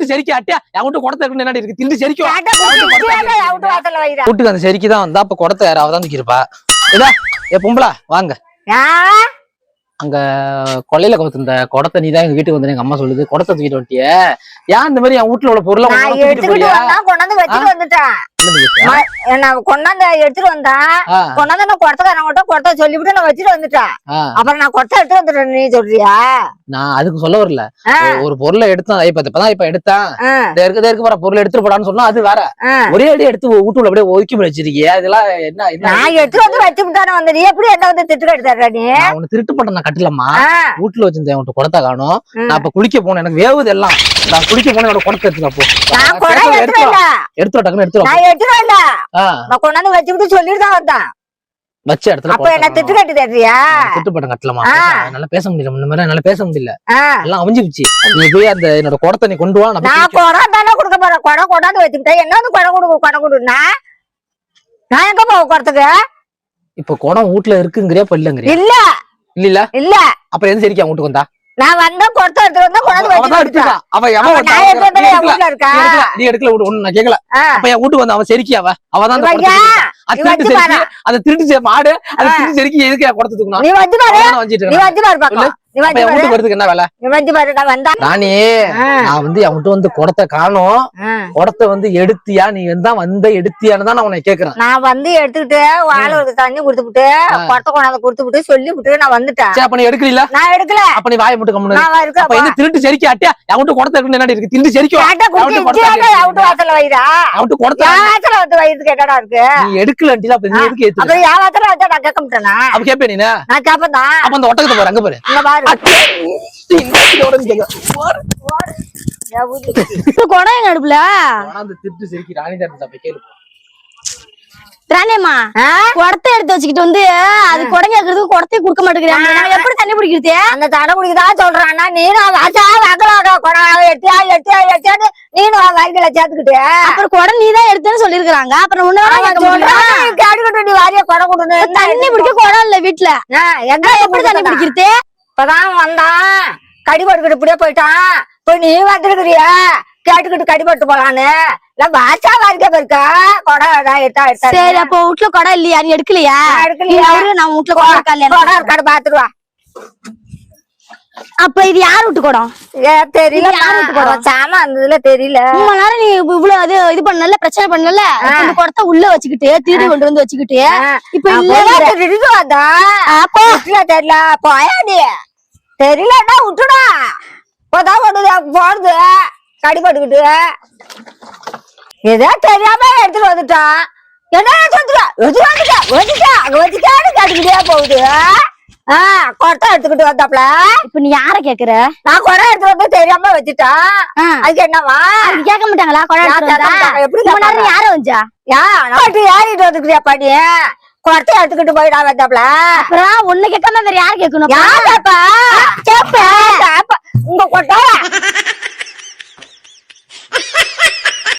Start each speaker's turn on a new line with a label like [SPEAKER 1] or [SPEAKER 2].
[SPEAKER 1] திருட்டு செரிக்கி அட்டியா வீட்டு குடத்தை என்னடி இருக்கு?
[SPEAKER 2] வாசல்ல வைடா.
[SPEAKER 1] வீட்டுக்கு அந்த செரிக்கி தான் வந்தா அப்ப குடத்தை யாராவது தான் தூக்கிருப்பா இதா ஏ பொம்பளா வாங்க. அங்க கொள்ளையில கவுத்து இந்த குடத்தை நீ தான் எங்க வீட்டுக்கு வந்து எங்க அம்மா சொல்லுது. குடத்தை தூக்கிட்டு வந்துட்டிய. ஏன் இந்த மாதிரி என் வீட்டுல உள்ள பொருளை கொண்டாந்து
[SPEAKER 2] வந்துட்டேன். நான் கொண்டாந்து எடுத்துட்டு வந்தேன் கொண்டாந்து நான் குடத்தக்காரங்கிட்ட குடத்த சொல்லிவிட்டு நான் வச்சுட்டு வந்துட்டேன். அப்புறம் நான் குடத்த எடுத்து வந்துட்டேன் நீ சொல்றியா?
[SPEAKER 1] நான் அதுக்கு சொல்ல வரல. ஒரு- பொருளை எடுத்தான் இப்ப இப்பதான் இப்ப எடுத்தேன். இருக்கு இருக்கு வர பொருளை எடுத்துட்டு போடான்னு சொன்னா அது வேற. ஒரே அடி எடுத்து வீட்டுல அப்படியே ஒதுக்கி வச்சிருக்கிய. இதெல்லாம் என்ன
[SPEAKER 2] நான் எடுத்துட்டு வந்து வச்சுட்டு தானே வந்த நீ எப்படி என்ன வந்து திட்டு கட்டுற நீ?
[SPEAKER 1] உன்னை திருட்டு பண்ண நான் கட்டலம்மா. வீட்டுல வச்சிருந்தேன் உன்கிட்ட குடத்தை காணும். நான் இப்ப குளிக்க போனேன் எனக்கு வேவுது எல்லாம். நான் குளிக்க போனேன் என்னோட குடத்தை எடுத்துக்க போ.
[SPEAKER 2] நான் குடம்
[SPEAKER 1] எடுத்து
[SPEAKER 2] எடுத்துட்டு
[SPEAKER 1] டக்குன்னு எடுத்து வா.
[SPEAKER 2] நான் எடுத்துட்டு வரல
[SPEAKER 1] ஆ,
[SPEAKER 2] நான் கொண்டாந்து வச்சுக்கிட்டு சொல்லிட்டு தான் வந்தேன்.
[SPEAKER 1] வச்ச இடத்துல
[SPEAKER 2] அப்ப என்ன திட்டு கட்டி தர்றியா
[SPEAKER 1] திட்டு படம் கட்டலாமா. என்னால பேச முடியல. முன்ன மாதிரி என்னால பேச முடியல. எல்லாம் அமைஞ்சிருச்சு நீ போய் அந்த என்னோட குடத்தை நீ கொண்டு வா நான்
[SPEAKER 2] குடம் தானே கொடுக்க போறேன். குடம் கொண்டாந்து வச்சுக்கிட்டேன். என்ன வந்து குடம் கொடுக்க குடம் கொடுனா நான் எங்க போக குடத்துக்கு?
[SPEAKER 1] இப்ப குடம் வீட்டுல இருக்குங்கிறியா இப்ப இல்லங்கிறியா
[SPEAKER 2] இல்ல.
[SPEAKER 1] இல்ல இல்ல.
[SPEAKER 2] இல்ல.
[SPEAKER 1] அப்ப எந்த சரிக்கா வீட்டுக்கு வந்தா?
[SPEAKER 2] நான் வந்த குடத்தை எடுத்து வந்தா
[SPEAKER 1] அவன் எடுத்துக்கா எவன்
[SPEAKER 2] இருக்கா
[SPEAKER 1] நீ எடுக்கல. விடு ஒண்ணு நான் கேக்கல. அப்ப என் வீட்டுக்கு வந்தா அவன் செரிக்கி அவ அவ தான் அந்த
[SPEAKER 2] இவன்
[SPEAKER 1] குடத்தை
[SPEAKER 2] ஏன்?
[SPEAKER 1] தூக்கிட்டா. அது திருட்டு செரிக்கி. அது திருட்டு மாடு அது. திருட்டு செரிக்கி எதுக்கு என் குடத்தை தூக்கணும்
[SPEAKER 2] நீ வந்து
[SPEAKER 1] அப்ப வீட்டுக்கு என்ன வேலை? ராணி நான் வந்து அவன்கிட்ட வந்து குடத்தை காணோம். குடத்தை வந்து எடுத்தியா நீ தான் வந்த எடுத்தியான்னு தான் நான் உன்னை கேக்குறேன்.
[SPEAKER 2] நான் வந்து எடுத்துக்கிட்டு ஆளுக்கு தண்ணி கொடுத்துட்டு கொட்டை கொண்டாந்து கொடுத்துட்டு சொல்லி விட்டு நான் வந்துட்டேன்.
[SPEAKER 1] அப்ப நீ எடுக்கல
[SPEAKER 2] நான் எடுக்கல.
[SPEAKER 1] அப்ப நீ வாயை மட்டும் கம்முனு. இரு.
[SPEAKER 2] நான் இருக்க
[SPEAKER 1] அப்ப எந்த திருட்டு செரிக்கி அட்டியா? அவன்கிட்ட குடத்தை இருக்குன்னு என்னடி இருக்கு? திருட்டு
[SPEAKER 2] குடிச்சு
[SPEAKER 1] அவன்கிட்ட குடத்தை
[SPEAKER 2] வாசல்ல வைடா.
[SPEAKER 1] அவன்கிட்ட குடத்தை
[SPEAKER 2] என் வாசல்ல வந்து வயிறுக்கு கேட்டடா இருக்கு.
[SPEAKER 1] நீ எடுக்கலன்ட்டில அப்ப நீ எதுக்கு ஏத்து
[SPEAKER 2] வச்சா நான் கேட்க மாட்டேனா?
[SPEAKER 1] அப்ப கேப்பே நீ
[SPEAKER 2] நான்
[SPEAKER 1] அப்ப அந்த ஒட்டகத்தை பாரு அங்க பாரு.
[SPEAKER 3] குடம் எங்க அடுப்புல?
[SPEAKER 1] அந்த திருட்டு செரிக்கி ராணி தான் இருந்தா போய் கேளு.
[SPEAKER 3] ராணியம்மா
[SPEAKER 2] ஆ?
[SPEAKER 3] குடத்தை எடுத்து வச்சுக்கிட்டு வந்து அது குடம் கேக்குறதுக்கு குடத்தையும் கொடுக்க மாட்டேங்கிறாங்க நான் எப்படி தண்ணி பிடிக்கிறது?
[SPEAKER 2] அந்த தடை குடிக்கதான் சொல்றான்னா நீனும் வாச்சா வாக்கலாக குடம் எட்டியா எட்டியா எட்டியான்னு நீனும் வரிகளை சேர்த்துக்கிட்டு.
[SPEAKER 3] அப்புறம் குடம் நீ தான் எடுத்தேன்னு சொல்லிருக்காங்க அப்புறம் உன்ன
[SPEAKER 2] அவன்
[SPEAKER 3] கேட்க முடியல
[SPEAKER 2] சொல்றான், நீ கேட்டுக்கிட்டு நீ வாரிய குடம் கொடுன்னு
[SPEAKER 3] தண்ணி பிடிக்க குடம் இல்ல வீட்டுல
[SPEAKER 2] ஆ, எங்க
[SPEAKER 3] எப்படி தண்ணி
[SPEAKER 2] குடிக்கிறதா?
[SPEAKER 3] பிடிக்கிறது?
[SPEAKER 2] இப்பதான் வந்தான். கடிபட்டுக்கிட்டு இப்படியே போயிட்டான். இப்ப நீ வந்துருக்கிறிய? கேட்டுக்கிட்டு கடிபட்டு போலான்னு. இல்ல வாச்சா வாரிக்க போயிருக்கா குடம் எடுத்தா எடுத்தா
[SPEAKER 3] சரி அப்போ வீட்டுல குடம் இல்லையா? நீ எடுக்கலையா?
[SPEAKER 2] நான் எடுக்கலையா?
[SPEAKER 3] நீ நான் வீட்டுல குடம் இருக்கா
[SPEAKER 2] இருக்காடு பாத்துருவா
[SPEAKER 3] அப்ப இது யார் வீட்டு குடம்
[SPEAKER 2] தெரியல
[SPEAKER 3] யார் வீட்டு குடம்?
[SPEAKER 2] சாமா இருந்ததுல தெரியல.
[SPEAKER 3] ரொம்ப நேரம் நீ இவ்வளவு இது இது பண்ணல பிரச்சனை பண்ணல? இந்த குடத்தை உள்ள வச்சுக்கிட்டு திருடி கொண்டு வந்து வச்சுக்கிட்டு இப்ப இல்ல
[SPEAKER 2] தெரியல. தெரியல போயாடி தெரியலடா விட்டுடா. இப்பதான் ஒண்ணு போடுது கடிபட்டுக்கிட்டு. ஏதோ தெரியாம எடுத்துட்டு வந்துட்டான் என்ன சொல்லுற எடுத்து வந்துட்டா வந்துட்டா அங்க வச்சுட்டான்னு கேட்டுக்கிட்டே போகுது. ஆஹ் கொட்டை எடுத்துக்கிட்டு வந்தாப்ல.
[SPEAKER 3] இப்ப நீ யார கேக்குற?
[SPEAKER 2] நான் குடம் எடுத்து வந்து தெரியாம வச்சுட்டான். அதுக்கு என்னவா?
[SPEAKER 3] கேட்க மாட்டாங்களா?
[SPEAKER 2] மாட்டாங்க, எப்படி?
[SPEAKER 3] யார வந்தா
[SPEAKER 2] யா ஏறிட்டு வந்துக்கிறியா பண்ணி கொட்டை எடுத்துக்கிட்டு போயிடா வந்தாப்ல.
[SPEAKER 3] அப்புறம் உன்னை கேட்காம வேற யார் கேட்கணும்?
[SPEAKER 2] யார் கேப்பா கேப்பா உங்க கொட்டை